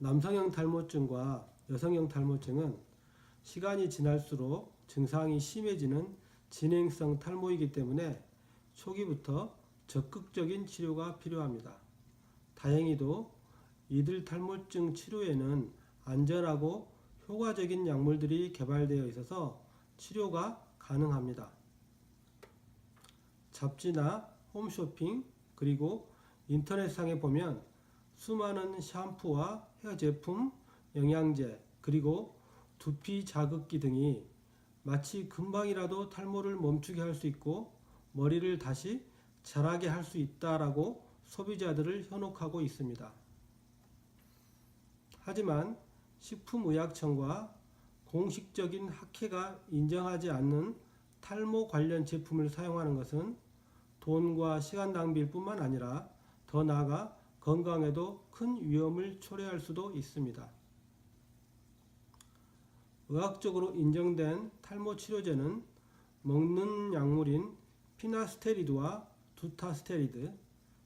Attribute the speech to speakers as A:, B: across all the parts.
A: 남성형 탈모증과 여성형 탈모증은 시간이 지날수록 증상이 심해지는 진행성 탈모이기 때문에 초기부터 적극적인 치료가 필요합니다. 다행히도 이들 탈모증 치료에는 안전하고 효과적인 약물들이 개발되어 있어서 치료가 가능합니다. 잡지나 홈쇼핑 그리고 인터넷상에 보면 수많은 샴푸와 헤어 제품, 영양제 그리고 두피 자극기 등이 마치 금방이라도 탈모를 멈추게 할 수 있고 머리를 다시 자라게 할 수 있다라고 소비자들을 현혹하고 있습니다. 하지만 식품의약청과 공식적인 학회가 인정하지 않는 탈모 관련 제품을 사용하는 것은 돈과 시간 낭비일 뿐만 아니라 더 나아가 건강에도 큰 위험을 초래할 수도 있습니다. 의학적으로 인정된 탈모 치료제는 먹는 약물인 피나스테리드와 두타스테리드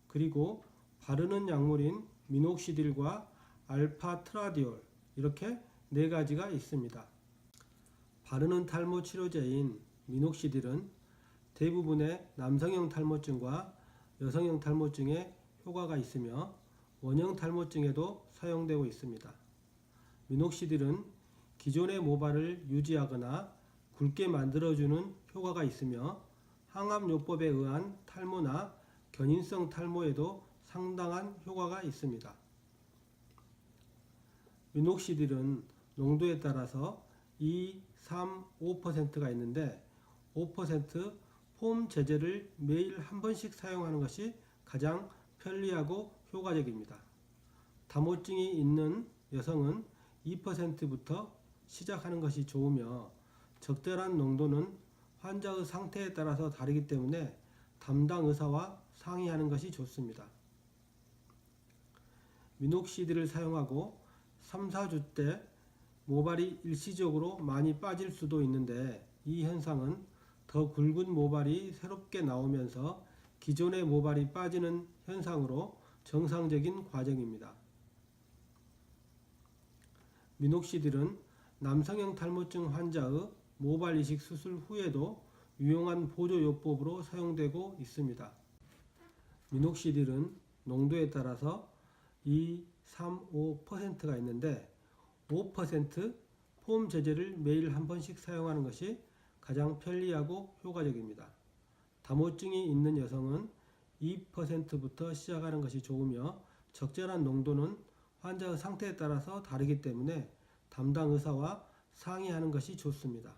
A: 그리고 바르는 약물인 미녹시딜과 알파트라디올 이렇게 네 가지가 있습니다. 바르는 탈모 치료제인 미녹시딜은 대부분의 남성형 탈모증과 여성형 탈모증에 효과가 있으며 원형 탈모증에도 사용되고 있습니다. 미녹시딜은 기존의 모발을 유지하거나 굵게 만들어주는 효과가 있으며 항암요법에 의한 탈모나 견인성 탈모에도 상당한 효과가 있습니다. 미녹시딜은 농도에 따라서 2, 3, 5%가 있는데 5%폼 제제를 매일 한 번씩 사용하는 것이 가장 편리하고 효과적입니다. 다모증이 있는 여성은 2%부터 시작하는 것이 좋으며 적절한 농도는 환자의 상태에 따라서 다르기 때문에 담당 의사와 상의하는 것이 좋습니다. 미녹시딜을 사용하고 3, 4주 때 모발이 일시적으로 많이 빠질 수도 있는데 이 현상은 더 굵은 모발이 새롭게 나오면서 기존의 모발이 빠지는 현상으로 정상적인 과정입니다. 미녹시딜은 남성형 탈모증 환자의 모발 이식 수술 후에도 유용한 보조요법으로 사용되고 있습니다. 미녹시딜은 농도에 따라서 2, 3, 5%가 있는데 5%폼 제제를 매일 한 번씩 사용하는 것이 가장 편리하고 효과적입니다. 다모증이 있는 여성은 2%부터 시작하는 것이 좋으며 적절한 농도는 환자의 상태에 따라서 다르기 때문에 담당 의사와 상의하는 것이 좋습니다.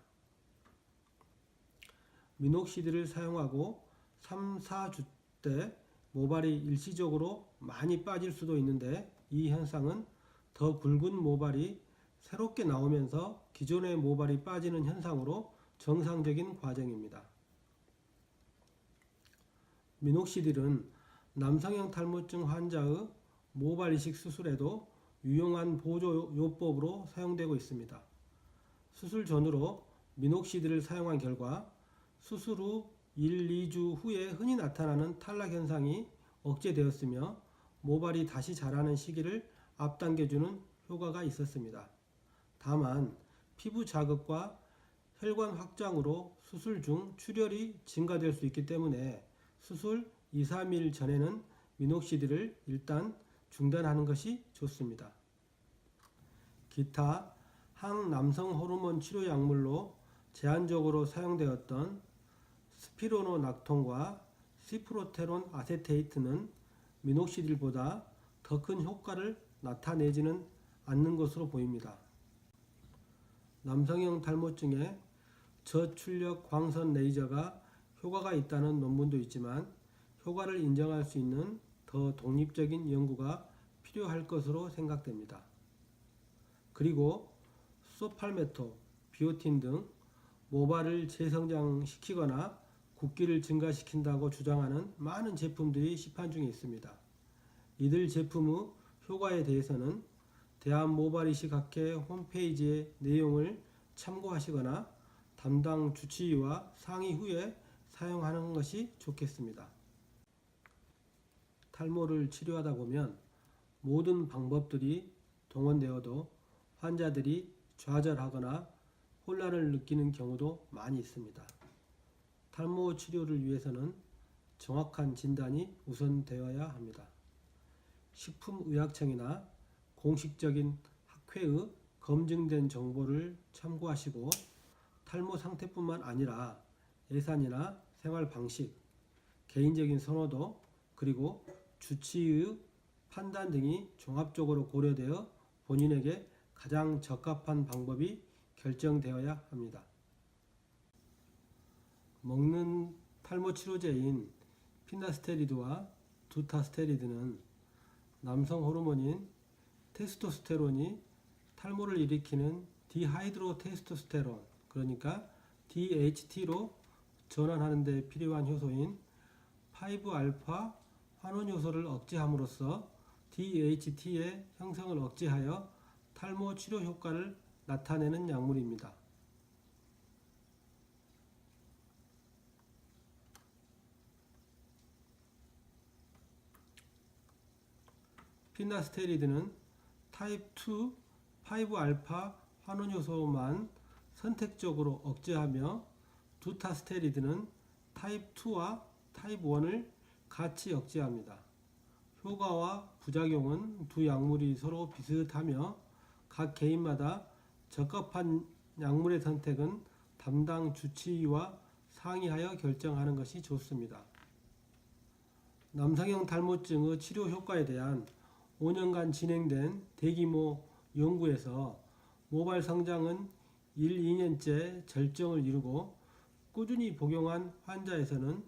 A: 미녹시딜을 사용하고 3, 4주 때 모발이 일시적으로 많이 빠질 수도 있는데 이 현상은 더 굵은 모발이 새롭게 나오면서 기존의 모발이 빠지는 현상으로 정상적인 과정입니다. 미녹시딜은 남성형 탈모증 환자의 모발 이식 수술에도 유용한 보조 요법으로 사용되고 있습니다. 수술 전으로 미녹시딜을 사용한 결과 수술 후 1, 2주 후에 흔히 나타나는 탈락 현상이 억제되었으며 모발이 다시 자라는 시기를 앞당겨주는 효과가 있었습니다. 다만 피부 자극과 혈관 확장으로 수술 중 출혈이 증가될 수 있기 때문에 수술 2, 3일 전에는 미녹시딜을 일단 중단하는 것이 좋습니다. 기타 항남성 호르몬 치료 약물로 제한적으로 사용되었던 스피로노낙톤과 시프로테론 아세테이트는 미녹시딜보다 더 큰 효과를 나타내지는 않는 것으로 보입니다. 남성형 탈모증에 저출력 광선 레이저가 효과가 있다는 논문도 있지만 효과를 인정할 수 있는 더 독립적인 연구가 필요할 것으로 생각됩니다. 그리고 소팔메토, 비오틴 등 모발을 재성장시키거나 굵기를 증가시킨다고 주장하는 많은 제품들이 시판 중에 있습니다. 이들 제품의 효과에 대해서는 대한모발이식학회 홈페이지의 내용을 참고하시거나 담당 주치의와 상의 후에 사용하는 것이 좋겠습니다. 탈모를 치료하다 보면 모든 방법들이 동원되어도 환자들이 좌절하거나 혼란을 느끼는 경우도 많이 있습니다. 탈모 치료를 위해서는 정확한 진단이 우선되어야 합니다. 식품의약청이나 공식적인 학회의 검증된 정보를 참고하시고 탈모 상태뿐만 아니라 예산이나 생활 방식, 개인적인 선호도, 그리고 주치의 판단 등이 종합적으로 고려되어 본인에게 가장 적합한 방법이 결정되어야 합니다. 먹는 탈모 치료제인 피나스테리드와 두타스테리드는 남성 호르몬인 테스토스테론이 탈모를 일으키는 디하이드로 테스토스테론 그러니까 DHT로 전환하는 데 필요한 효소인 5알파 환원 요소를 억제함으로써 DHT의 형성을 억제하여 탈모 치료 효과를 나타내는 약물입니다. 피나스테리드는 타입 2 5알파 환원 요소만 선택적으로 억제하며 두타스테리드는 타입 2와 타입 1을 같이 억제합니다. 효과와 부작용은 두 약물이 서로 비슷하며 각 개인마다 적합한 약물의 선택은 담당 주치의와 상의하여 결정하는 것이 좋습니다. 남성형 탈모증의 치료 효과에 대한 5년간 진행된 대규모 연구에서 모발 성장은 1, 2년째 절정을 이루고 꾸준히 복용한 환자에서는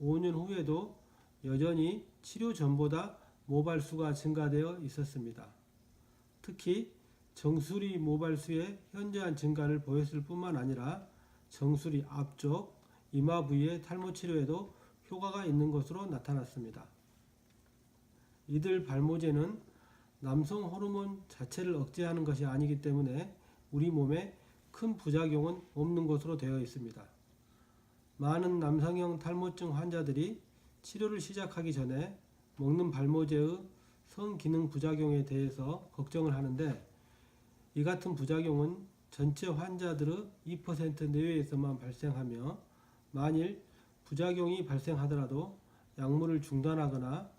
A: 5년 후에도 여전히 치료 전보다 모발 수가 증가되어 있었습니다. 특히 정수리 모발 수의 현저한 증가를 보였을 뿐만 아니라 정수리 앞쪽 이마 부위의 탈모 치료에도 효과가 있는 것으로 나타났습니다. 이들 발모제는 남성 호르몬 자체를 억제하는 것이 아니기 때문에 우리 몸에 큰 부작용은 없는 것으로 되어 있습니다. 많은 남성형 탈모증 환자들이 치료를 시작하기 전에 먹는 발모제의 성기능 부작용에 대해서 걱정을 하는데 이 같은 부작용은 전체 환자들의 2% 내외에서만 발생하며 만일 부작용이 발생하더라도 약물을 중단하거나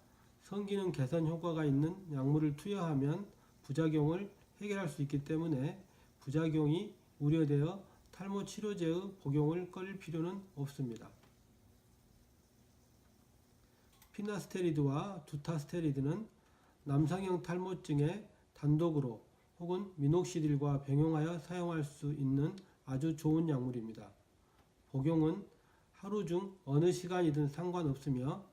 A: 성기능 개선 효과가 있는 약물을 투여하면 부작용을 해결할 수 있기 때문에 부작용이 우려되어 탈모 치료제의 복용을 꺼릴 필요는 없습니다. 피나스테리드와 두타스테리드는 남성형 탈모증에 단독으로 혹은 미녹시딜과 병용하여 사용할 수 있는 아주 좋은 약물입니다. 복용은 하루 중 어느 시간이든 상관없으며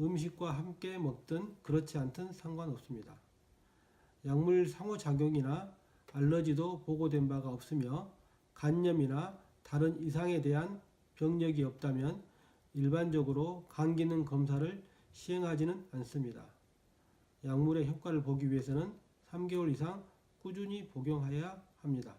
A: 음식과 함께 먹든 그렇지 않든 상관없습니다. 약물 상호작용이나 알러지도 보고된 바가 없으며 간염이나 다른 이상에 대한 병력이 없다면 일반적으로 간 기능 검사를 시행하지는 않습니다. 약물의 효과를 보기 위해서는 3개월 이상 꾸준히 복용해야 합니다.